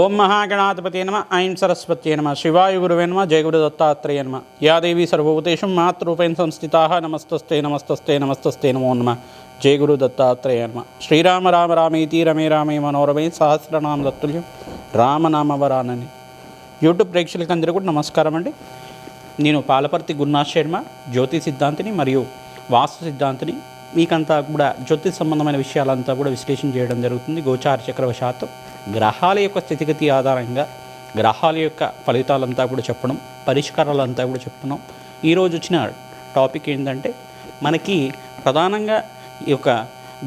ఓం మహాగణాధిపతి నమ ఐం సరస్వత్యే నమ శివాయ గురువే నమ గురు దత్తాత్రేయ నమ. యాదేవి సర్వభూతేషు మాతృపేణ సంస్థితా నమస్తస్తే నమస్తస్తే నమస్తస్తే నమో నమ. జయగురు దత్తాత్రేయ నమ. శ్రీరామ రామ రామేతి రమే రామే మనోరమే సహస్రనామ దత్తుల్యం రామనామవరానని. యూట్యూబ్ ప్రేక్షకులకు కూడా నమస్కారం అండి. నేను పాలపర్తి గురునాథ్ శర్మ జ్యోతి సిద్ధాంతిని మరియు వాస్తు సిద్ధాంతిని మీకంతా కూడా జ్యోతిష్ సంబంధమైన విషయాలంతా కూడా విశ్లేషణ చేయడం జరుగుతుంది. గోచార చక్రవశాత్తు. గ్రహాల యొక్క స్థితిగతి ఆధారంగా గ్రహాల యొక్క ఫలితాలంతా కూడా చెప్పడం పరిష్కారాలంతా కూడా చెప్తున్నాం ఈరోజు వచ్చిన టాపిక్ ఏంటంటే మనకి ప్రధానంగా ఈ యొక్క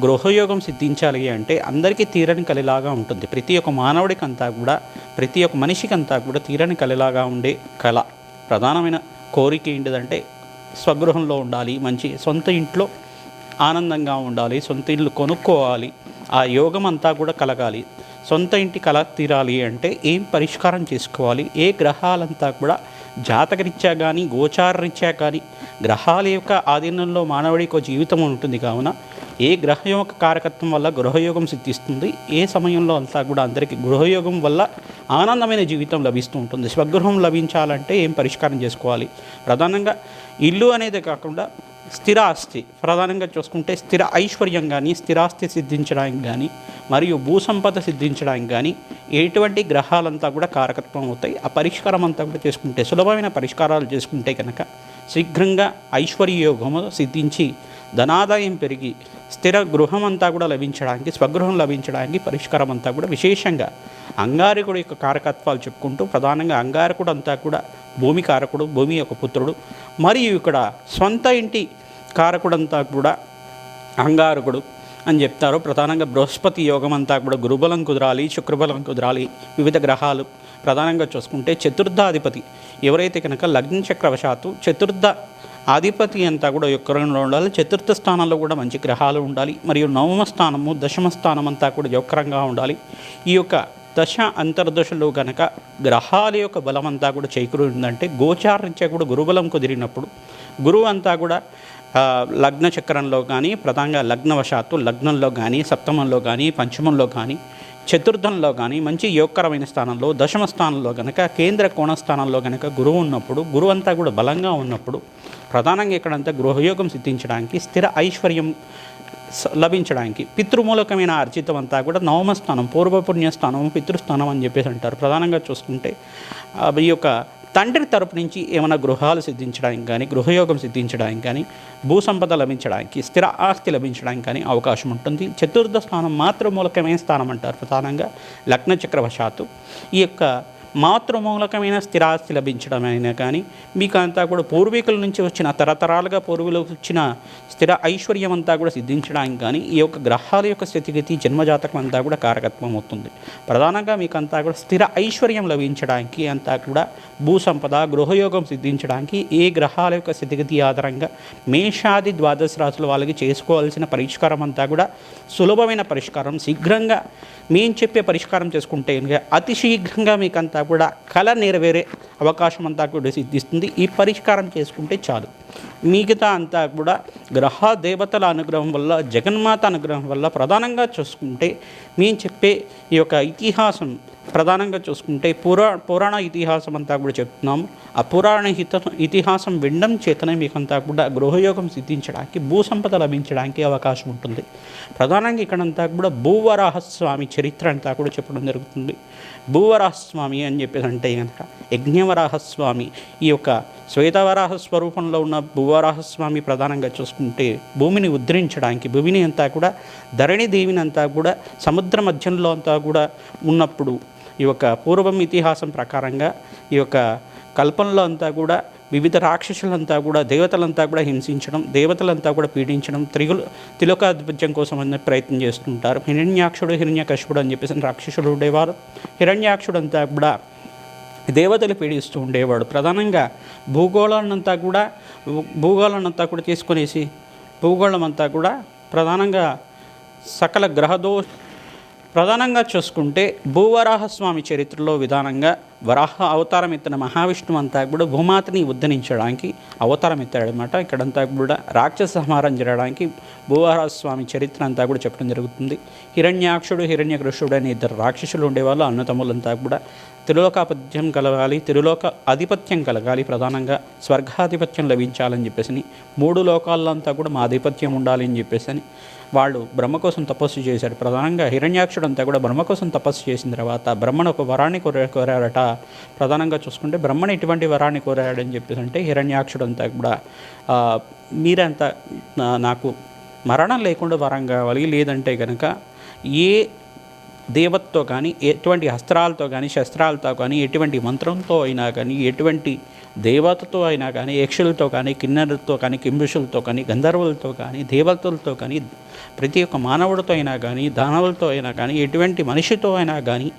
గృహయోగం సిద్ధించాలి అంటే అందరికీ తీరని కలిలాగా ఉంటుంది. ప్రతి ఒక్క మానవుడికంతా కూడా ప్రతి ఒక్క మనిషికి అంతా కూడా తీరని కలిలాగా ఉండే కళ. ప్రధానమైన కోరిక ఏంటిదంటే స్వగృహంలో ఉండాలి మంచి సొంత ఇంట్లో ఆనందంగా ఉండాలి సొంత ఇల్లు కొనుక్కోవాలి ఆ యోగం అంతా కూడా కలగాలి. సొంత ఇంటి కళ తీరాలి అంటే ఏం పరిష్కారం చేసుకోవాలి? ఏ గ్రహాలంతా కూడా జాతకరీత్యా కానీ గోచారరీత్యా కానీ గ్రహాల యొక్క ఆధీనంలో మానవుడికి జీవితం ఉంటుంది కావున ఏ గ్రహం యొక్క కారకత్వం వల్ల గృహయోగం సిద్ధిస్తుంది? ఏ సమయంలో అంతా కూడా అందరికీ గృహయోగం వల్ల ఆనందమైన జీవితం లభిస్తూ ఉంటుంది. స్వగృహం లభించాలంటే ఏం పరిష్కారం చేసుకోవాలి? ప్రధానంగా ఇల్లు అనేది కాకుండా స్థిరాస్తి. ప్రధానంగా చూసుకుంటే స్థిర ఐశ్వర్యం కానీ స్థిరాస్తి సిద్ధించడానికి కానీ మరియు భూసంపద సిద్ధించడానికి కానీ ఎటువంటి గ్రహాలంతా కూడా కారకత్వం అవుతాయి. ఆ పరిష్కారం అంతా కూడా చేసుకుంటే సులభమైన పరిష్కారాలు చేసుకుంటే కనుక శీఘ్రంగా ఐశ్వర్యయోగము సిద్ధించి ధనాదాయం పెరిగి స్థిర గృహం అంతా కూడా లభించడానికి స్వగృహం లభించడానికి పరిష్కారం అంతా కూడా విశేషంగా అంగారకుడు యొక్క కారకత్వాలు చెప్పుకుంటూ ప్రధానంగా అంగారకుడు అంతా కూడా భూమి కారకుడు భూమి యొక్క పుత్రుడు. మరియు ఇక్కడ సొంత ఇంటి కారకుడంతా కూడా అంగారకుడు అని చెప్తారు. ప్రధానంగా బృహస్పతి యోగం అంతా కూడా గురుబలం కుదరాలి శుక్రబలం కుదరాలి వివిధ గ్రహాలు. ప్రధానంగా చూసుకుంటే చతుర్థాధిపతి. ఎవరైతే కనుక లగ్న చక్రవశాత్తు చతుర్థ ఆధిపతి అంతా కూడా యొక్కరంలో ఉండాలి. చతుర్థ స్థానంలో కూడా మంచి గ్రహాలు ఉండాలి. మరియు నవమ స్థానము దశమ స్థానం అంతా కూడా యొక్కరంగా ఉండాలి. ఈ యొక్క దశ అంతర్దశలో గనక గ్రహాల యొక్క బలం అంతా కూడా చేకూరిందంటే గోచారించే కూడా గురుబలం కుదిరినప్పుడు గురువు అంతా కూడా లగ్న చక్రంలో కానీ ప్రధానంగా లగ్నవశాత్తు లగ్నంలో కానీ సప్తమంలో కానీ పంచమంలో కానీ చతుర్థంలో కానీ మంచి యోగకరమైన స్థానంలో దశమ స్థానంలో కనుక కేంద్ర కోణ స్థానంలో కనుక గురువు ఉన్నప్పుడు గురువు అంతా కూడా బలంగా ఉన్నప్పుడు ప్రధానంగా ఇక్కడంతా గృహయోగం సిద్ధించడానికి స్థిర ఐశ్వర్యం లభించడానికి. పితృమూలకమైన అర్జితం అంతా కూడా నవమ స్థానం పూర్వపుణ్య పితృస్థానం అని చెప్పేసి అంటారు. ప్రధానంగా చూసుకుంటే ఈ యొక్క తండ్రి తరపు నుంచి ఏమైనా గృహాలు సిద్ధించడానికి కానీ గృహయోగం సిద్ధించడానికి కానీ భూ సంపద లభించడానికి స్థిర ఆస్తి లభించడానికి కానీ అవకాశం ఉంటుంది. చతుర్థ స్థానం మాతృమూలకమైన స్థానం అంటారు ప్రధానంగా. లగ్న చక్రవశాత్తు ఈ యొక్క మాతృమూలకమైన స్థిరాస్తి లభించడం అయినా కానీ మీకు అంతా కూడా పూర్వీకుల నుంచి వచ్చిన తరతరాలుగా పూర్వీకులకు వచ్చిన స్థిర ఐశ్వర్యం అంతా కూడా సిద్ధించడానికి కానీ ఈ యొక్క గ్రహాల యొక్క స్థితిగతి జన్మజాతకం అంతా కూడా కారకత్వం అవుతుంది ప్రధానంగా మీకు అంతా కూడా స్థిర ఐశ్వర్యం లభించడానికి అంతా కూడా భూసంపద గృహయోగం సిద్ధించడానికి ఏ గ్రహాల యొక్క స్థితిగతి ఆధారంగా మేషాది ద్వాదశ రాశుల వాళ్ళకి చేసుకోవాల్సిన పరిష్కారం అంతా కూడా సులభమైన పరిష్కారం. శీఘ్రంగా మేము చెప్పే పరిష్కారం చేసుకుంటే అతి శీఘ్రంగా మీకంతా కూడా కళ నెరవేరే అవకాశం అంతా కూడా సిద్ధిస్తుంది. ఈ పరిష్కారం చేసుకుంటే చాలు. మిగతా అంతా కూడా గ్రహ దేవతల అనుగ్రహం వల్ల జగన్మాత అనుగ్రహం వల్ల ప్రధానంగా చూసుకుంటే మేము చెప్పే ఈ యొక్క ఇతిహాసం ప్రధానంగా చూసుకుంటే పురా పురాణ ఇతిహాసం అంతా కూడా చెప్తున్నాము ఆ పురాణ హిత ఇతిహాసం వినడం చేతనే మీకంతా కూడా గృహయోగం సిద్ధించడానికి భూసంపద లభించడానికి అవకాశం ఉంటుంది. ప్రధానంగా ఇక్కడంతా కూడా భూవరాహస్వామి చరిత్ర అంతా కూడా చెప్పడం జరుగుతుంది. భూవరాహస్వామి అని చెప్పేసి అంటే కనుక యజ్ఞవరాహస్వామి. ఈ యొక్క శ్వేతవరాహ స్వరూపంలో ఉన్న భూవరాహస్వామి ప్రధానంగా చూసుకుంటే భూమిని ఉద్ధరించడానికి భూమిని అంతా కూడా ధరణి దేవిని అంతా కూడా సముద్ర మధ్యంలో అంతా కూడా ఉన్నప్పుడు ఈ యొక్క పూర్వం ఇతిహాసం ప్రకారంగా ఈ యొక్క కల్పనలో అంతా కూడా వివిధ రాక్షసులంతా కూడా దేవతలంతా కూడా హింసించడం దేవతలంతా కూడా పీడించడం త్రిగులు తిలోకాధిపత్యం కోసం అనే ప్రయత్నం చేస్తుంటారు. హిరణ్యాక్షుడు హిరణ్యకశుడు అని చెప్పేసి రాక్షసుడు ఉండేవారు. హిరణ్యాక్షుడు అంతా కూడా దేవతలు పీడిస్తూ ఉండేవాడు. ప్రధానంగా భూగోళాన్నంతా కూడా భూగోళాన్నంతా కూడా తీసుకునేసి భూగోళం అంతా కూడా ప్రధానంగా సకల గ్రహదో ప్రధానంగా చూసుకుంటే భూవరాహస్వామి చరిత్రలో విధానంగా వరాహ అవతారం ఎత్తిన మహావిష్ణువు అంతా కూడా భూమాతని ఉద్ధరించడానికి అవతారం ఎత్తాడనమాట ఇక్కడంతా కూడా రాక్షస సంహారం జరగడానికి భూవరాహస్వామి చరిత్ర అంతా కూడా చెప్పడం జరుగుతుంది. హిరణ్యాక్షుడు హిరణ్యకృష్ణుడు అనే ఇద్దరు రాక్షసులు ఉండేవాళ్ళు. అన్నతమ్ములంతా కూడా తిరులోకాపత్యం కలగాలి త్రిలోక ఆధిపత్యం కలగాలి ప్రధానంగా స్వర్గాధిపత్యం లభించాలని చెప్పేసి మూడు లోకాల్లో అంతా కూడా మా ఆధిపత్యం ఉండాలి అని చెప్పేసి అని వాళ్ళు బ్రహ్మ కోసం తపస్సు చేశారు. ప్రధానంగా హిరణ్యాక్షుడు అంతా కూడా బ్రహ్మ కోసం తపస్సు చేసిన తర్వాత బ్రహ్మను ఒక వరాన్ని కోర కోరారట. ప్రధానంగా చూసుకుంటే బ్రహ్మను ఎటువంటి వరాన్ని కోరాడని చెప్పేసి అంటే హిరణ్యాక్షుడు అంతా కూడా మీరంతా నాకు మరణం లేకుండా వరం కావాలి లేదంటే కనుక ఏ దేవతతో కానీ ఎటువంటి అస్త్రాలతో కానీ శస్త్రాలతో కానీ ఎటువంటి మంత్రంతో అయినా కానీ ఎటువంటి దేవతతో అయినా కానీ యక్షులతో కానీ కిన్నెరతో కానీ కింబుషులతో కానీ గంధర్వులతో కానీ దేవతలతో కానీ ప్రతి ఒక్క మానవుడితో అయినా కానీ దానవులతో అయినా కానీ ఎటువంటి మనిషితో అయినా కానీ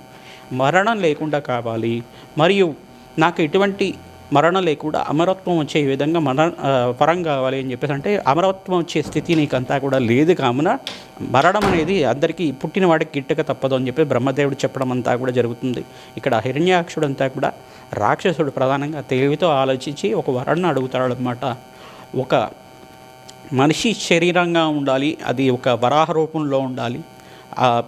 మరణం లేకుండా కావాలి. మరియు నాకు ఎటువంటి మరణం లేకుండా అమరత్వం వచ్చే విధంగా మరణ పరం కావాలి అని చెప్పేసి అంటే అమరత్వం వచ్చే స్థితి నీకంతా కూడా లేదు కావున మరణం అనేది అందరికీ పుట్టిన వాడికి గిట్టక తప్పదు అని చెప్పి బ్రహ్మదేవుడు చెప్పడం అంతా కూడా జరుగుతుంది. ఇక్కడ హిరణ్యాక్షుడు అంతా కూడా రాక్షసుడు ప్రధానంగా తెలివితో ఆలోచించి ఒక వరాన్ని అడుగుతాడు అనమాట ఒక మనిషి శరీరంగా ఉండాలి అది ఒక వరాహ రూపంలో ఉండాలి ఆ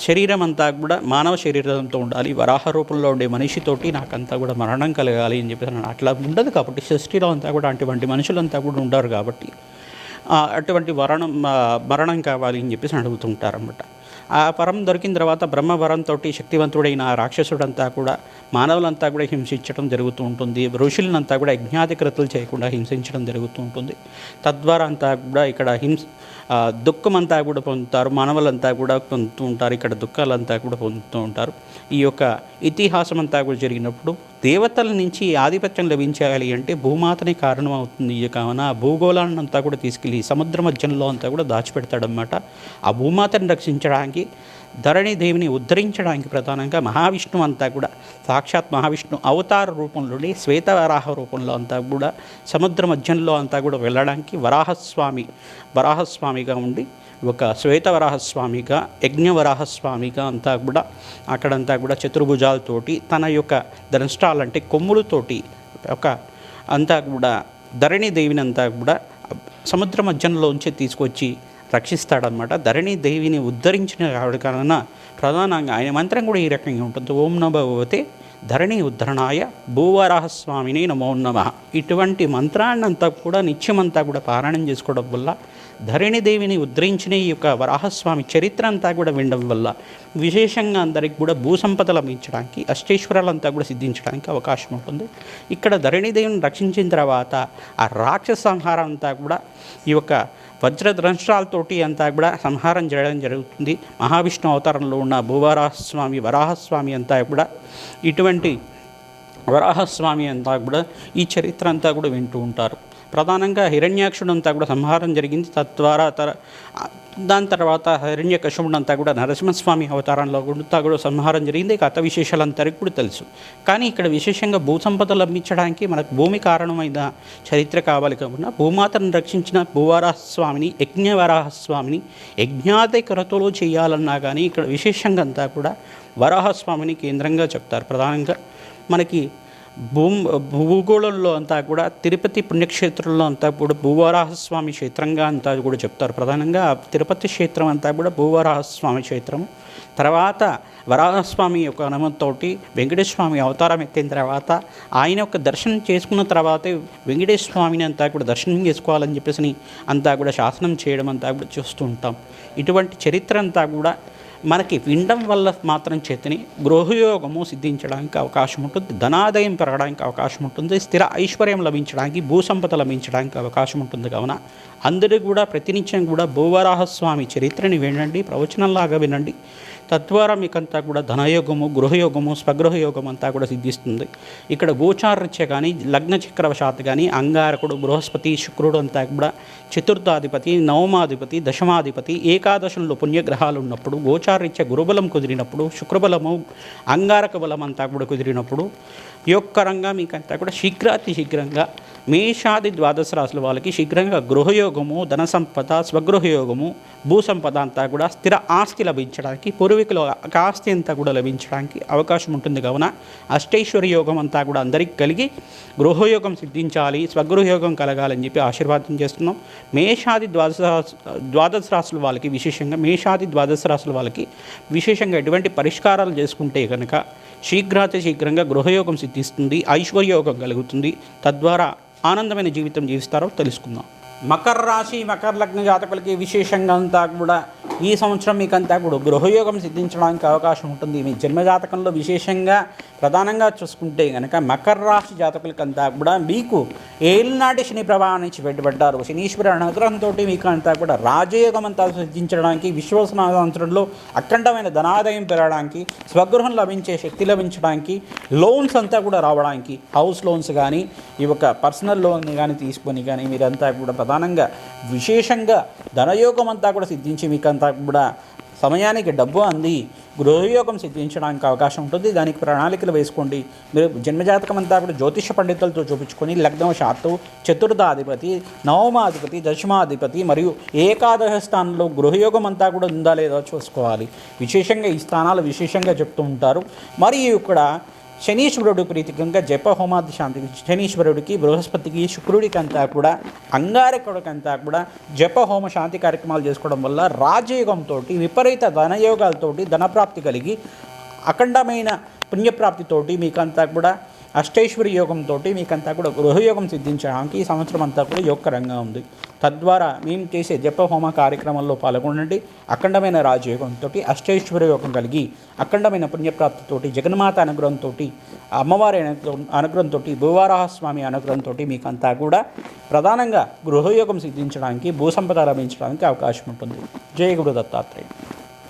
శరీరం అంతా కూడా మానవ శరీరంతో ఉండాలి వరాహ రూపంలో ఉండే మనిషితోటి నాకంతా కూడా మరణం కలగాలి అని చెప్పేసి అట్లా ఉండదు కాబట్టి సృష్టిలో అంతా కూడా అటువంటి మనుషులంతా కూడా ఉండరు కాబట్టి అటువంటి వరణం మరణం కావాలి అని చెప్పేసి అడుగుతుంటారన్నమాట. ఆ వరం దొరికిన తర్వాత బ్రహ్మవరంతో శక్తివంతుడైన ఆ రాక్షసుడంతా కూడా మానవులంతా కూడా హింసించడం జరుగుతూ ఉంటుంది. ఋషులనంతా కూడా యజ్ఞాధికృతులు చేయకుండా హింసించడం జరుగుతూ ఉంటుంది. తద్వారా అంతా కూడా ఇక్కడ హింస దుఃఖమంతా దుఃఖం అంతా కూడా పొందుతారు. మానవులంతా కూడా పొందుతూ ఉంటారు. ఇక్కడ దుఃఖాలంతా కూడా పొందుతూ ఉంటారు. ఈ యొక్క ఇతిహాసం అంతా కూడా జరిగినప్పుడు దేవతల నుంచి ఆధిపత్యం లభించాలి అంటే భూమాతనే కారణం అవుతుంది కావున ఆ భూగోళాన్ని అంతా కూడా తీసుకెళ్ళి సముద్ర మధ్యంలో అంతా కూడా దాచిపెడతాడనమాట ఆ భూమాతను రక్షించడానికి ధరణి దేవిని ఉద్ధరించడానికి ప్రధానంగా మహావిష్ణు అంతా కూడా సాక్షాత్ మహావిష్ణు అవతార రూపంలోని శ్వేతవరాహ రూపంలో అంతా కూడా సముద్ర మధ్యంలో అంతా కూడా వెళ్ళడానికి వరాహస్వామి వరాహస్వామిగా ఉండి ఒక శ్వేతవరాహస్వామిగా యజ్ఞవరాహస్వామిగా అంతా కూడా అక్కడంతా కూడా చతుర్భుజాలతోటి తన యొక్క దంష్టాలంటే కొమ్ములతోటి ఒక అంతా కూడా ధరణి దేవిని అంతా కూడా సముద్ర మధ్యంలోంచి తీసుకొచ్చి రక్షిస్తాడనమాట ధరణి దేవిని ఉద్ధరించిన ఆవిడ కారణన ప్రధానంగా ఆయన మంత్రం కూడా ఈ రకంగా ఉంటుంది. ఓం నమో ధరణి ఉద్ధరణాయ భూవరాహస్వామిని నమో నమ. ఇటువంటి మంత్రాన్నంతా కూడా నిత్యమంతా కూడా పారాయణం చేసుకోవడం వల్ల ధరణి దేవిని ఉద్ధరించిన ఈ యొక్క వరాహస్వామి చరిత్ర అంతా కూడా వినడం వల్ల విశేషంగా అందరికి కూడా భూసంపద అందించడానికి అష్టేశ్వరాలంతా కూడా సిద్ధించడానికి అవకాశం ఉంటుంది. ఇక్కడ ధరణిదేవిని రక్షించిన తర్వాత ఆ రాక్షస సంహారం అంతా కూడా ఈ యొక్క వజ్రద్రంష్ట్రాలతోటి అంతా కూడా సంహారం చేయడం జరుగుతుంది. మహావిష్ణు అవతారంలో ఉన్న భూవరాహస్వామి వరాహస్వామి అంతా కూడా ఇటువంటి వరాహస్వామి అంతా కూడా ఈ చరిత్ర అంతా కూడా వింటూ ఉంటారు. ప్రధానంగా హిరణ్యాక్షుడు అంతా కూడా సంహారం జరిగింది తద్వారా తర దాని తర్వాత హిరణ్య అంతా కూడా నరసింహస్వామి అవతారంలో గుండుతా కూడా సంహారం జరిగింది. కథ విశేషాలంతరికి కూడా తెలుసు. కానీ ఇక్కడ విశేషంగా భూసంపద లభించడానికి మనకు భూమి కారణమైన చరిత్ర కావాలి కాకుండా భూమాతను రక్షించిన భూవరాహస్వామిని యజ్ఞవరాహస్వామిని యజ్ఞాది కొరతలో చేయాలన్నా కానీ ఇక్కడ విశేషంగా అంతా కూడా వరాహస్వామిని కేంద్రంగా చెప్తారు. ప్రధానంగా మనకి భూమ్ భూగోళంలో అంతా కూడా తిరుపతి పుణ్యక్షేత్రంలో అంతా కూడా భూవరాహస్వామి క్షేత్రంగా అంతా కూడా చెప్తారు. ప్రధానంగా తిరుపతి క్షేత్రం అంతా కూడా భూవరాహస్వామి క్షేత్రం. తర్వాత వరాహస్వామి యొక్క అనుమతితోటి వెంకటేశ్వమి అవతారం ఎత్తిన తర్వాత ఆయన యొక్క దర్శనం చేసుకున్న తర్వాతే వెంకటేశ్వర స్వామిని అంతా కూడా దర్శనం చేసుకోవాలని చెప్పేసి అంతా కూడా శాసనం చేయడం అంతా కూడా చూస్తూ ఉంటాం. ఇటువంటి చరిత్ర అంతా కూడా మనకి వినడం వల్ల మాత్రం చేతిని గృహయోగము సిద్ధించడానికి అవకాశం ఉంటుంది ధనాదాయం పెరగడానికి అవకాశం ఉంటుంది స్థిర ఐశ్వర్యం లభించడానికి భూసంపద లభించడానికి అవకాశం ఉంటుంది. కావున అందరూ కూడా ప్రతినిత్యం కూడా భూవరాహస్వామి చరిత్రని వినండి ప్రవచనంలాగా వినండి. తద్వారా మీకంతా కూడా ధనయోగము గృహయోగము స్వగృహయోగం అంతా కూడా సిద్ధిస్తుంది. ఇక్కడ గోచారరీత్య కానీ లగ్న చక్రవశాత్ కానీ అంగారకుడు బృహస్పతి శుక్రుడు అంతా కూడా చతుర్థాధిపతి నవమాధిపతి దశమాధిపతి ఏకాదశంలో పుణ్యగ్రహాలు ఉన్నప్పుడు గోచారరీత్య గురుబలం కుదిరినప్పుడు శుక్రబలము అంగారక బలం అంతా కూడా కుదిరినప్పుడు యొక్క రంగం మీకంతా కూడా శీఘ్రాతి శీఘ్రంగా మేషాది ద్వాదశ రాశుల వాళ్ళకి శీఘ్రంగా గృహయోగము ధన సంపద స్వగృహయోగము భూ సంపద అంతా కూడా స్థిర ఆస్తి లభించడానికి పూర్వీకుల ఒక ఆస్తి అంతా కూడా లభించడానికి అవకాశం ఉంటుంది. కావున అష్టైశ్వర్య యోగం అంతా కూడా అందరికీ కలిగి గృహయోగం సిద్ధించాలి స్వగృహయోగం కలగాలని చెప్పి ఆశీర్వాదం చేస్తున్నాం. మేషాది ద్వాదశ ద్వాదశ రాశుల వాళ్ళకి విశేషంగా మేషాది ద్వాదశ రాశుల వాళ్ళకి విశేషంగా ఎటువంటి పరిష్కారాలు చేసుకుంటే కనుక శీఘ్రాతి శీఘ్రంగా గృహయోగం సిద్ధిస్తుంది ఐశ్వర్యయోగం కలుగుతుంది. తద్వారా ఆనందమైన జీవితం జీవిస్తారో తెలుసుకుందాం. మకర రాశి మకర లగ్న జాతకులకి విశేషంగా అంతా కూడా ఈ సంవత్సరం మీకంతా కూడా గృహయోగం సిద్ధించడానికి అవకాశం ఉంటుంది. మీ జన్మజాతకంలో విశేషంగా ప్రధానంగా చూసుకుంటే కనుక మకర రాశి జాతకులకంతా కూడా మీకు ఏలినాటి శని ప్రభావం నుంచి బయటపడ్డారు. శనీశ్వర అనుగ్రహంతో మీకు అంతా కూడా రాజయోగం అంతా సిద్ధించడానికి విశ్వసనాంతరంలో అఖండమైన ధనాదాయం పెరగడానికి స్వగృహం లభించే శక్తి లభించడానికి లోన్స్ అంతా కూడా రావడానికి హౌస్ లోన్స్ కానీ ఈ యొక్క పర్సనల్ లోన్ కానీ తీసుకొని కానీ మీరంతా కూడా ప్రధానంగా విశేషంగా ధనయోగం అంతా కూడా సిద్ధించి మీకంతా కూడా సమయానికి డబ్బు అంది గృహయోగం సిద్ధించడానికి అవకాశం ఉంటుంది. దానికి ప్రణాళికలు వేసుకోండి. మీరు జన్మజాతకం అంతా కూడా జ్యోతిష పండితులతో చూపించుకొని లగ్నం శాతు చతుర్థాధిపతి నవమాధిపతి దశమాధిపతి మరియు ఏకాదశ స్థానంలో గృహయోగం అంతా కూడా ఉందా లేదా చూసుకోవాలి. విశేషంగా ఈ స్థానాలు విశేషంగా చెప్తూ ఉంటారు. మరియు ఇక్కడ శనీశ్వరుడు ప్రీతికంగా జప హోమాది శాంతి శనీశ్వరుడికి బృహస్పతికి శుక్రుడికి అంతా కూడా అంగారకుడికంతా కూడా జప హోమ శాంతి కార్యక్రమాలు చేసుకోవడం వల్ల రాజయోగంతో విపరీత ధనయోగాలతోటి ధనప్రాప్తి కలిగి అఖండమైన పుణ్యప్రాప్తితోటి మీకంతా కూడా అష్టైశ్వరి యోగంతో మీకంతా కూడా గృహయోగం సిద్ధించడానికి ఈ సంవత్సరం అంతా కూడా యోగకరంగా ఉంది. తద్వారా మేము చేసే జప హోమ కార్యక్రమంలో పాల్గొనండి. అఖండమైన రాజయోగంతో అష్టైశ్వరి యోగం కలిగి అఖండమైన పుణ్యప్రాప్తితోటి జగన్మాత అనుగ్రహంతో అమ్మవారి అనుగ్రహం అనుగ్రహంతో భూవారాహస్వామి అనుగ్రహంతో మీకంతా కూడా ప్రధానంగా గృహయోగం సిద్ధించడానికి భూసంపద లభించడానికి అవకాశం ఉంటుంది. జయ గురు దత్తాత్రేయ.